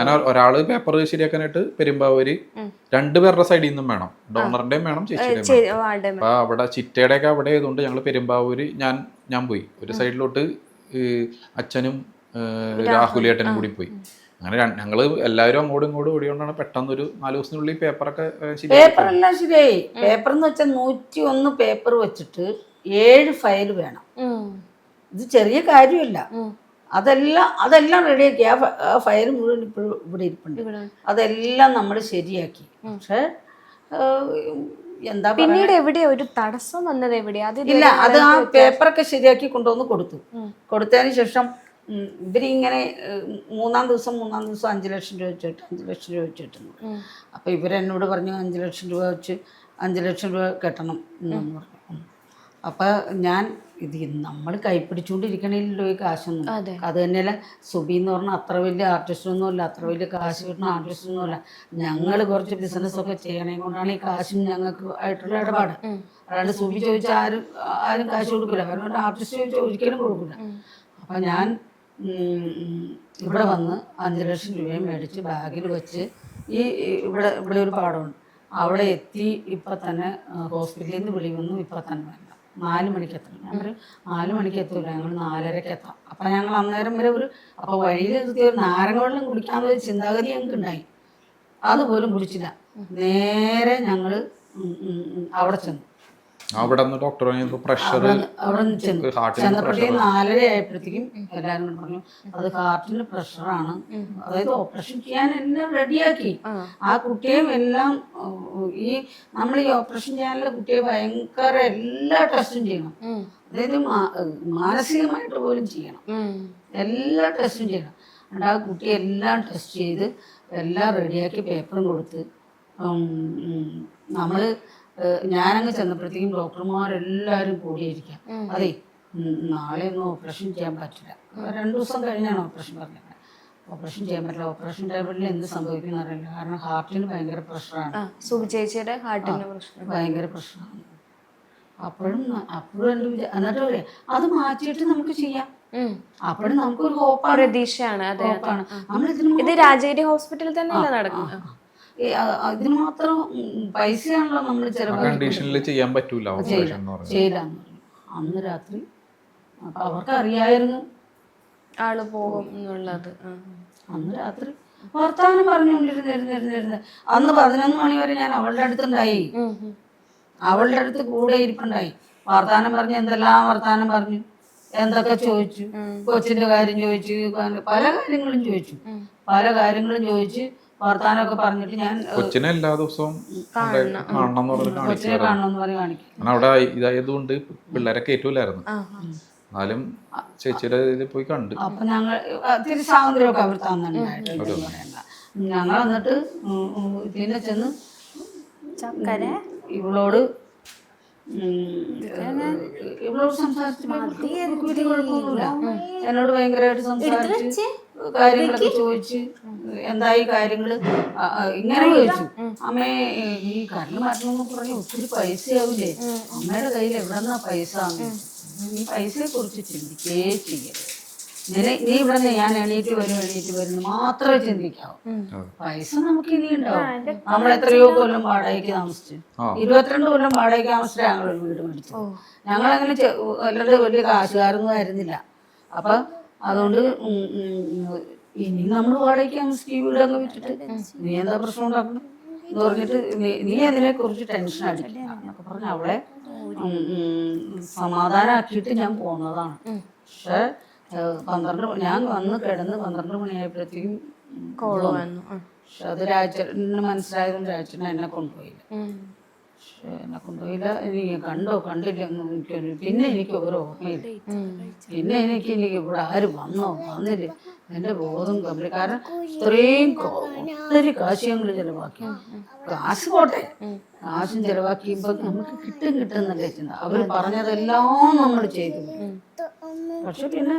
ഞാൻ ഒരാൾ ഒരാൾ പേപ്പർ ശരിയാക്കാനായിട്ട് പെരുമ്പാവൂര് രണ്ടുപേരുടെ സൈഡിൽ നിന്നും വേണം. ഡോണറിന്റെയും വേണം ചേച്ചിയുടെയും അപ്പൊ അവിടെ ചിറ്റയുടെ ഒക്കെ അവിടെ ആയതുകൊണ്ട് ഞങ്ങൾ പെരുമ്പാവൂര് ഞാൻ ഞാൻ പോയി. ഒരു സൈഡിലോട്ട് അച്ഛനും രാഹുലേട്ടനും കൂടി പോയി. അങ്ങനെ ഞങ്ങൾ ഞങ്ങൾ എല്ലാവരും അങ്ങോട്ടും ഇങ്ങോട്ടും ഓടിയോണ്ടാണ് പെട്ടെന്ന് ഒരു നാല് ദിവസത്തിനുള്ളിൽ പേപ്പറൊക്കെ ശരിയായി പേപ്പർ എന്ന് വെച്ചാൽ നൂറ്റി ഒന്ന് പേപ്പർ വെച്ചിട്ട് ഏഴ് ഫയൽ വേണം. ഇത് ചെറിയ കാര്യമല്ല. അതെല്ലാം അതെല്ലാം റെഡിയാക്കി ആ ഫയർ മുഴുവൻ ഇപ്പോഴും ഇവിടെ ഇരിപ്പുണ്ട്. അതെല്ലാം നമ്മൾ ശരിയാക്കി. പക്ഷേ എന്താ പിന്നീട് എവിടെ ഒരു തടസ്സം വന്നത് എവിടെ ഇല്ല അത് ആ പേപ്പറൊക്കെ ശരിയാക്കി കൊണ്ടുവന്ന് കൊടുത്തു. കൊടുത്തതിന് ശേഷം ഇവരിങ്ങനെ മൂന്നാം ദിവസം മൂന്നാം ദിവസം അഞ്ച് ലക്ഷം രൂപ വെച്ചിട്ട് അഞ്ച് ലക്ഷം രൂപ വെച്ച് കിട്ടുന്നു അപ്പോൾ ഇവരെന്നോട് പറഞ്ഞു അഞ്ച് ലക്ഷം രൂപ വെച്ച് അഞ്ച് ലക്ഷം രൂപ കെട്ടണം എന്ന് പറഞ്ഞു. അപ്പോൾ ഞാൻ ഇത് നമ്മൾ കൈപ്പിടിച്ചുകൊണ്ടിരിക്കണില്ലല്ലോ ഈ കാശൊന്നും. അതെ. തന്നെയല്ല സുബി എന്ന് പറഞ്ഞാൽ അത്ര വലിയ ആർട്ടിസ്റ്റൊന്നും അല്ല അത്ര വലിയ കാശ് കിട്ടുന്ന ആർട്ടിസ്റ്റൊന്നും അല്ല ഞങ്ങൾ കുറച്ച് ബിസിനസ് ഒക്കെ ചെയ്യണേ കൊണ്ടാണ് ഈ കാശും ഞങ്ങൾക്ക് ആയിട്ടുള്ള ഇടപാട്. അല്ലാണ്ട് സുബി ചോദിച്ചാൽ ആരും ആരും കാശ് കൊടുക്കില്ല കാരണം ആർട്ടിസ്റ്റ് ചോദിച്ചാൽ ഒരിക്കലും കൊടുക്കില്ല അപ്പം ഞാൻ ഇവിടെ വന്ന് അഞ്ച് ലക്ഷം രൂപയും മേടിച്ച് ബാഗിൽ വെച്ച് ഈ ഇവിടെ ഇവിടെ ഒരു പാടമുണ്ട്. അവിടെ എത്തി ഇപ്പം തന്നെ ഹോസ്പിറ്റലിൽ നിന്ന് വിളി വന്നു ഇപ്പം തന്നെ നാല് മണിക്ക് എത്തണം. ഞാൻ പറയും നാല് മണിക്ക് എത്തൂല ഞങ്ങൾ നാലരക്ക് എത്താം. അപ്പം ഞങ്ങൾ അന്നേരം വരെ ഒരു അപ്പോൾ വഴിയിൽ നിർത്തി ഒരു നാരങ്ങ വെള്ളം കുടിക്കാമെന്നൊരു ചിന്താഗതി ഞങ്ങൾക്ക് ഉണ്ടായി. അതുപോലും കുടിച്ചില്ല. നേരെ ഞങ്ങൾ അവിടെ ചെന്നു. അവിടെ നിന്ന് ഡോക്ടർ പ്രഷർ അവിടെ അവിടെ നിന്ന് ചെന്നു ഹാർട്ടിന് ചെന്നപ്പോഴത്തേക്കും നാലര ആയപ്പോഴത്തേക്കും എല്ലാവരും കൂടെ പറഞ്ഞു അത് ഹാർട്ടിന് പ്രഷറാണ് അതായത് ഓപ്പറേഷൻ ചെയ്യാൻ എല്ലാം റെഡിയാക്കി ആ. കുട്ടിയും എല്ലാം ഈ നമ്മൾ ഈ ഓപ്പറേഷൻ ചെയ്യാനുള്ള കുട്ടിയെ ഭയങ്കര എല്ലാ ടെസ്റ്റും ചെയ്യണം. അതായത് മാനസികമായിട്ട് പോലും ചെയ്യണം. എല്ലാ ടെസ്റ്റും ചെയ്യണം. എന്നിട്ട് ആ കുട്ടി എല്ലാം ടെസ്റ്റ് ചെയ്ത് എല്ലാം റെഡിയാക്കി പേപ്പറും കൊടുത്ത് നമ്മൾ ഞാനങ്ങ് ചെന്നപ്പോഴത്തേക്കും ഡോക്ടർമാരെല്ലാവരും കൂടിയിരിക്കാം. അതെ നാളെ ഒന്നും ഓപ്പറേഷൻ ചെയ്യാൻ പറ്റില്ല. രണ്ടു ദിവസം കഴിഞ്ഞാണ് ഓപ്പറേഷൻ പറഞ്ഞത്. ഓപ്പറേഷൻ ചെയ്യാൻ പറ്റില്ല. ഓപ്പറേഷൻ ടേബിളിൽ എന്ത് സംഭവിക്കുന്ന അറിയില്ല. കാരണം ഹാർട്ടിന് ഭയങ്കര പ്രഷറാണ്. ചേച്ചിയുടെ ഹാർട്ടിന്റെ ഭയങ്കര പ്രഷറാണ്. അപ്പോഴും അപ്പോഴും എന്റെ എന്നിട്ട് പറയാം അത് മാറ്റിയിട്ട് നമുക്ക് ചെയ്യാം. അപ്പോഴും നമുക്കൊരു ഹോപ്പാണ് പ്രതീക്ഷയാണ്. അതെ ഹോപ്പാണ് ഇത് രാജേരി ഹോസ്പിറ്റലിൽ തന്നെയല്ല നടക്കുന്നത്? ഇതിന് മാത്രം പൈസയാണല്ലോ നമ്മൾ കണ്ടീഷനിൽ ചെയ്യാൻ പറ്റൂല അന്ന് രാത്രി അപ്പൊ അവർക്ക് അറിയായിരുന്നു ആൾ പോകും എന്നുള്ളത്. അന്ന് രാത്രി വർത്താനം പറഞ്ഞുകൊണ്ടിരുന്നിരുന്നിരുന്നിരുന്ന് അന്ന് പതിനൊന്ന് മണി വരെ ഞാൻ അവളുടെ അടുത്തുണ്ടായി. അവളുടെ അടുത്ത് കൂടെ ഇരിപ്പുണ്ടായി. വർത്താനം പറഞ്ഞു എന്തെല്ലാം വർത്താനം പറഞ്ഞു? എന്തൊക്കെ ചോദിച്ചു? കൊച്ചിന്റെ കാര്യം ചോദിച്ചു പല കാര്യങ്ങളും ചോദിച്ചു. പല കാര്യങ്ങളും ചോദിച്ച് വർത്താനമൊക്കെ പറഞ്ഞിട്ട് ഞാൻ കൊച്ചിനെ എല്ലാ ദിവസവും കാണണം. കൊച്ചിനെ പറഞ്ഞ് കാണിക്കും. അവിടെ ഇതായതുകൊണ്ട് പിള്ളേരെ കയറ്റൂലായിരുന്നു. എന്നാലും ചേച്ചിയുടെ ഇതിൽ പോയി കണ്ടു. അപ്പൊ ഞങ്ങൾ തിരി സ്വാതന്ത്ര്യമൊക്കെ അവർ തന്നിട്ടുണ്ടായിട്ട് ഞങ്ങൾ എന്നിട്ട് ഉം, ചെന്ന് ഇവളോട് ഇവളോട് സംസാരിച്ചു കുഴപ്പമൊന്നുമില്ല. എന്നോട് ഭയങ്കരമായിട്ട് സംസാരിച്ച് കാര്യങ്ങളൊക്കെ ചോദിച്ച് എന്തായി ആ, ഇങ്ങനെ ചോദിച്ചു. അമ്മേ ഈ കണ്ണ് മരണം പറഞ്ഞ ഒത്തിരി പൈസയാവില്ലേ അമ്മയുടെ കയ്യിൽ എവിടെന്നാ പൈസ? നീ പൈസയെ കുറിച്ച് ചിന്തിക്കേ ചെയ്യരുത്. നീ നീ ഇവിടെ നിന്ന് ഞാൻ എണീറ്റ് വരും എണീറ്റ് വരും മാത്രമേ ചിന്തിക്കാവൂ. പൈസ നമുക്ക് ഇനി ഉണ്ടാവും. നമ്മൾ എത്രയോ കൊല്ലം വാടകയ്ക്ക് താമസിച്ചു. ഇരുപത്തിരണ്ട് കൊല്ലം വാടകയ്ക്ക് താമസിച്ചാൽ ഞങ്ങൾ ഒരു വീട് മേടിച്ചു ഞങ്ങളങ്ങനെ ചെ- അല്ലാണ്ട് വലിയ കാശുകാരൊന്നും ആയിരുന്നില്ല. അപ്പൊ അതുകൊണ്ട് ഇനി നമ്മൾ വാടകയ്ക്ക് താമസിക്കും വീടങ്ങ് വിറ്റിട്ട് നീ എന്താ പ്രശ്നം ഉണ്ടാക്കണം? എന്ന് പറഞ്ഞിട്ട് നീ- അതിനെ കുറിച്ച് ടെൻഷൻ അടിക്കില്ല എന്നൊക്കെ പറഞ്ഞ് അവളെ സമാധാനമാക്കിയിട്ട് ഞാൻ പോന്നതാണ്. പക്ഷെ പന്ത്രണ്ട് മണി- ഞാൻ വന്ന് കിടന്ന് പന്ത്രണ്ട് മണിയായപ്പോഴത്തേക്കും കോൾ വന്നു. പക്ഷെ അത് രാജന് മനസ്സിലായതുകൊണ്ട് രാജന് എന്നെ കൊണ്ടുപോയില്ല. പക്ഷെ എന്നെ കൊണ്ടുപോയില്ല എനിക്ക് കണ്ടോ കണ്ടില്ല. എനിക്കൊരു പിന്നെ എനിക്ക് ഒരു ഓർമ്മയില്ല. പിന്നെ എനിക്ക് എനിക്ക് ഇവിടെ ആര് വന്നോ വന്നില്ല. എന്റെ ബോധം കമ്പനി കാരണം ഇത്രയും ഒത്തിരി കാശ് ഞങ്ങൾ ചെലവാക്കി. കാശ് പോട്ടെ. കാശും ചെലവാക്കിയപ്പോ നമുക്ക് കിട്ടും കിട്ടുന്നല്ലേ ചിന്ത അവർ പറഞ്ഞതെല്ലാം നമ്മൾ ചെയ്തു. പക്ഷെ പിന്നെ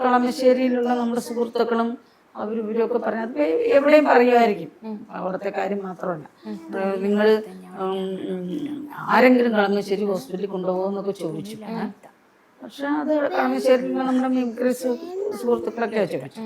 കളമശ്ശേരിയിലുള്ള നമ്മുടെ സുഹൃത്തുക്കളും അവരും ഇവരൊക്കെ പറഞ്ഞത് എവിടെയും പറയുമായിരിക്കും. അവിടുത്തെ കാര്യം മാത്രമല്ല. നിങ്ങൾ ആരെങ്കിലും കളമശ്ശേരി ഹോസ്പിറ്റലിൽ കൊണ്ടുപോകുമെന്നൊക്കെ ചോദിച്ചു. പക്ഷെ അത് കളമശ്ശേരി നമ്മുടെ മിമിക്രി സു- സുഹൃത്തുക്കളൊക്കെ ചോദിച്ചു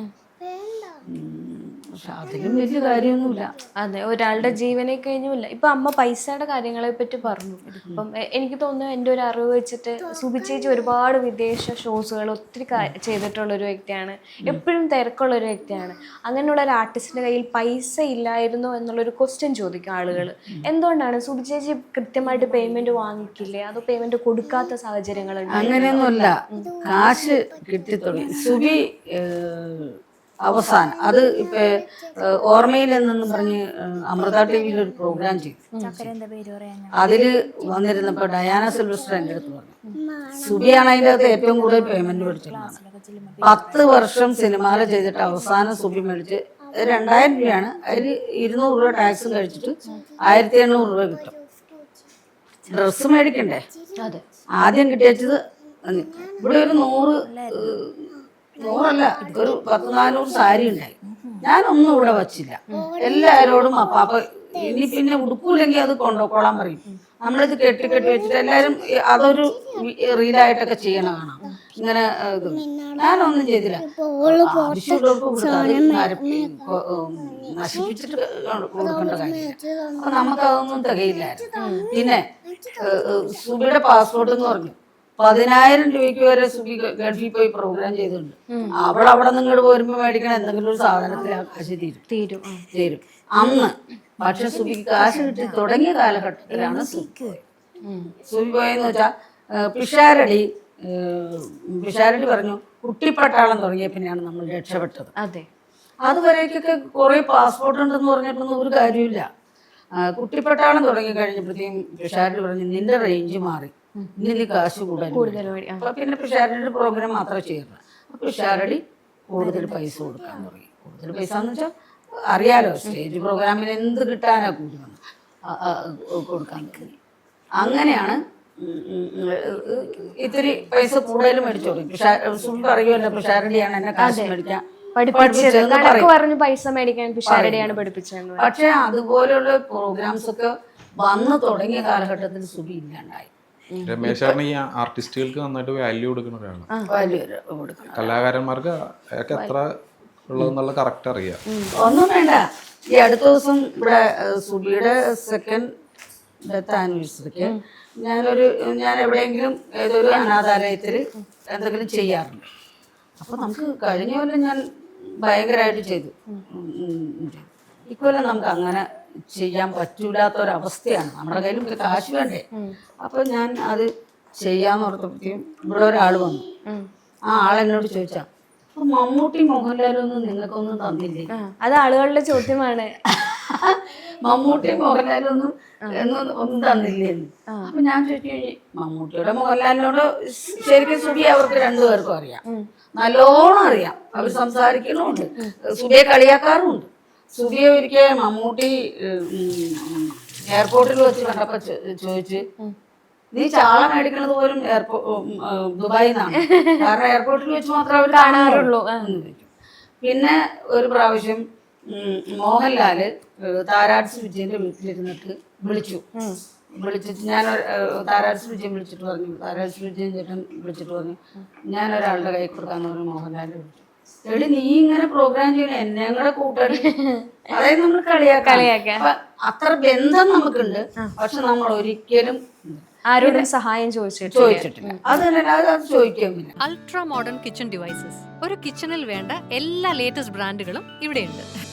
പക്ഷെ അതിലും വലിയ കാര്യമൊന്നുമില്ല. അതെ ഒരാളുടെ ജീവനെ കഴിഞ്ഞില്ല ഇപ്പൊ അമ്മ പൈസയുടെ കാര്യങ്ങളെ പറ്റി പറഞ്ഞു. അപ്പം എ- എനിക്ക് തോന്നുന്നു എന്റെ ഒരു അറിവ് വെച്ചിട്ട് സുബി ചേച്ചി ഒരുപാട് വിദേശ ഷോസുകൾ ഒത്തിരി കാ- ചെയ്തിട്ടുള്ള ഒരു വ്യക്തിയാണ്. എപ്പോഴും തിരക്കുള്ള ഒരു വ്യക്തിയാണ്. അങ്ങനെയുള്ള ഒരു ആർട്ടിസ്റ്റിന്റെ കയ്യിൽ പൈസ ഇല്ലായിരുന്നു എന്നുള്ളൊരു ക്വസ്റ്റ്യൻ ചോദിക്കും ആളുകൾ എന്തുകൊണ്ടാണ് സുബി ചേച്ചി കൃത്യമായിട്ട് പേയ്മെന്റ് വാങ്ങിക്കില്ലേ? അതോ പേയ്മെന്റ് കൊടുക്കാത്ത സാഹചര്യങ്ങളുണ്ട് അങ്ങനെയൊന്നുമല്ല. കാശ് കിട്ടിത്തുടങ്ങി. സുബി ഏഹ്, അവസാനം. അത് ഇപ്പൊ ഓർമ്മയിൽ എന്നും പറഞ്ഞ് അമൃത ടി വിയിൽ ഒരു പ്രോഗ്രാം ചെയ്തു അതിൽ വന്നിരുന്നപ്പോ ഡയാന സിൽവസ്റ്റർ എന്റെ അടുത്ത് പറഞ്ഞു. സുബിയാണ് അതിന്റെ അകത്ത് ഏറ്റവും കൂടുതൽ പേയ്മെന്റ് മേടിച്ചിട്ടുള്ളത് പത്ത് വർഷം സിനിമകൾ ചെയ്തിട്ട് അവസാനം സുബി മേടിച്ച് രണ്ടായിരം രൂപയാണ്. അതിൽ ഇരുന്നൂറ് രൂപ ടാക്സും കഴിച്ചിട്ട് ആയിരത്തി എണ്ണൂറ് രൂപ കിട്ടും. ഡ്രസ്സ് മേടിക്കണ്ടേ? ആദ്യം കിട്ടിയത് ഇവിടെ ഒരു നൂറ് നൂറല്ല ഒരു പത്ത് നാനൂറ് സാരി ഉണ്ടായി. ഞാനൊന്നും ഇവിടെ വച്ചില്ല. എല്ലാവരോടും അപ്പാപ്പ ഇനി പിന്നെ ഉടുക്കൂലെങ്കിൽ അത് കൊണ്ടുപോയിക്കോളാൻ പറയും. നമ്മളിത് കെട്ടി കെട്ടി വെച്ചിട്ട് എല്ലാരും അതൊരു റീലായിട്ടൊക്കെ ചെയ്യണ കാണാം. ഇങ്ങനെ ഞാനൊന്നും ചെയ്തില്ല. നശിപ്പിച്ചിട്ട് കൊടുക്കേണ്ട കാര്യമില്ല. അപ്പൊ നമുക്കതൊന്നും തികയില്ലായിരുന്നു. പിന്നെ സുബിയുടെ പാസ്പോർട്ട് എന്ന് പറഞ്ഞു. പതിനായിരം രൂപയ്ക്ക് വരെ സുഖി ഗൾഫിൽ പോയി പ്രോഗ്രാം ചെയ്തിട്ടുണ്ട്. അവൾ അവിടെ നിങ്ങൾ പോരുമ്പോ മേടിക്കണ എന്തെങ്കിലും ഒരു സാധനത്തിൽ ആ കാശ് തീരും. തീരും. തീരും. അന്ന് പക്ഷെ സുഖിക്ക് കാശ് കിട്ടി തുടങ്ങിയ കാലഘട്ടത്തിലാണ് സുഖി സുഖി പോയെന്ന് വെച്ചാൽ പിഷാരടി പിഷാരടി പറഞ്ഞു കുട്ടിപ്പട്ടാളം തുടങ്ങിയ പിന്നെയാണ് നമ്മൾ രക്ഷപ്പെട്ടത്. അതെ. അതുവരേക്കൊക്കെ കുറെ പാസ്പോർട്ട് ഉണ്ടെന്ന് പറഞ്ഞിട്ടൊന്നും ഒരു കാര്യമില്ല കുട്ടിപ്പട്ടാളം തുടങ്ങി കഴിഞ്ഞപ്പോഴത്തേക്കും പിഷാരടി പറഞ്ഞു നിന്റെ റേഞ്ച് മാറി. ഇനി നീ കാശ് കൂടുതൽ കൂടുതൽ അപ്പൊ പിന്നെ പിഷാരടിയുടെ പ്രോഗ്രാം മാത്രമേ ചെയ്യണം അപ്പൊ പിഷാരടി കൂടുതൽ പൈസ കൊടുക്കാൻ തുടങ്ങി. കൂടുതൽ പൈസ എന്ന് വെച്ചാൽ അറിയാലോ സ്റ്റേജ് പ്രോഗ്രാമിന് എന്ത് കിട്ടാനാ കൂടി വന്നത് ആ, ആ, കൊടുക്കാൻ തുടങ്ങി. അങ്ങനെയാണ് ഇത്തിരി പൈസ കൂടുതൽ മേടിച്ചു പിഷാ സുബി പറയുമല്ലോ പിഷാരടിയാണ് എന്നെ കാശ് മേടിക്കാൻ പറയും. പൈസ മേടിക്കാൻ പിഷാരടിയാണ് പഠിപ്പിച്ചത്. പക്ഷെ അതുപോലെയുള്ള പ്രോഗ്രാംസ് ഒക്കെ വന്നു തുടങ്ങിയ കാലഘട്ടത്തിൽ സുബി ഇല്ലാണ്ടായി. രമേശ് ചേട്ടൻ ഈ ആർട്ടിസ്റ്റുകൾക്ക് നന്നായിട്ട് വാല്യൂ കൊടുക്കുന്ന ഒരാളാണ്. കലാകാരന്മാർക്ക് അയാൾക്ക് എത്ര ഉള്ളതെന്നുള്ള കറക്റ്റ് അറിയാം. ഒന്നും വേണ്ട. ഈ അടുത്ത ദിവസം ഇവിടെ സുബിയുടെ സെക്കൻഡ് ഡെത്ത് ആനിവേഴ്സറിക്ക് ഞാനൊരു ഞാൻ എവിടെയെങ്കിലും ഏതൊരു അനാഥാലയത്തിൽ എന്തെങ്കിലും ചെയ്യാറുണ്ട്. അപ്പോൾ നമുക്ക് കഴിഞ്ഞ കൊല്ലം ഞാൻ ഭയങ്കരമായിട്ട് ചെയ്തു. ഇക്കൊല്ലം നമുക്ക് അങ്ങനെ ചെയ്യാൻ പറ്റൂലാത്തൊരവസ്ഥയാണ്. നമ്മുടെ കയ്യിലും കാശ് വേണ്ടേ? അപ്പൊ ഞാൻ അത് ചെയ്യാന്ന് ഓർത്തപ്പോഴത്തേക്കും ഇവിടെ ഒരാൾ വന്നു. ആ ആൾ എന്നോട് ചോദിച്ചാ "അപ്പൊ മമ്മൂട്ടി മോഹൻലാലൊന്നും നിങ്ങൾക്കൊന്നും തന്നില്ലേ? അത് ആളുകളുടെ ചോദ്യമാണ്. മമ്മൂട്ടി മോഹൻലാലൊന്നും ഒന്നും ഒന്നും തന്നില്ലേ എന്ന്. അപ്പൊ ഞാൻ ചോദിച്ചു മമ്മൂട്ടിയുടെ മോഹൻലാലിനോട് ശരിക്കും സുബി അവർക്ക് രണ്ടുപേർക്കും അറിയാം. നല്ലോണം അറിയാം. അവർ സംസാരിക്കണമുണ്ട് സുബിയെ കളിയാക്കാറുമുണ്ട്. സുബിയെ ഒരിക്കൽ മമ്മൂട്ടി എയർപോർട്ടിൽ വെച്ച് കണ്ടപ്പോ ചോദിച്ച് നീ ചാള മേടിക്കണത് പോലും എയർപോ ദുബായിൽ നിന്നാണ്. കാരണം എയർപോർട്ടിൽ വെച്ച് മാത്രമേ അവർ കാണാറുള്ളൂ. പിന്നെ ഒരു പ്രാവശ്യം മോഹൻലാൽ താരാട്ട് താരാട്സ് വിജയന്റെ വീട്ടിലിരുന്നിട്ട് വിളിച്ചു. വിളിച്ചിട്ട് ഞാൻ താരാട്ട് വിജയൻ വിളിച്ചിട്ട് പറഞ്ഞു. താരാട്ട് വിജയൻ ചേട്ടൻ വിളിച്ചിട്ട് പറഞ്ഞു ഞാൻ ഒരാളുടെ കൈ കൊടുക്കാന്ന് പറഞ്ഞു മോഹൻലാലിനെ വിളിച്ചു. എടി നീ ഇങ്ങനെ പ്രോഗ്രാം ചെയ്യണ എന്നെ കൂടെ കൂട്ടടി അതായത് നമ്മൾ കളിയാക്കാം. അത്ര ബന്ധം നമുക്കുണ്ട്. പക്ഷെ നമ്മൾ ഒരിക്കലും ആരോടും സഹായം ചോദിച്ചിട്ടില്ല. അൾട്രാ മോഡേൺ കിച്ചൺ ഡിവൈസസ് ഒരു കിച്ചണിൽ വേണ്ട എല്ലാ ലേറ്റസ്റ്റ് ബ്രാൻഡുകളും ഇവിടെയുണ്ട്.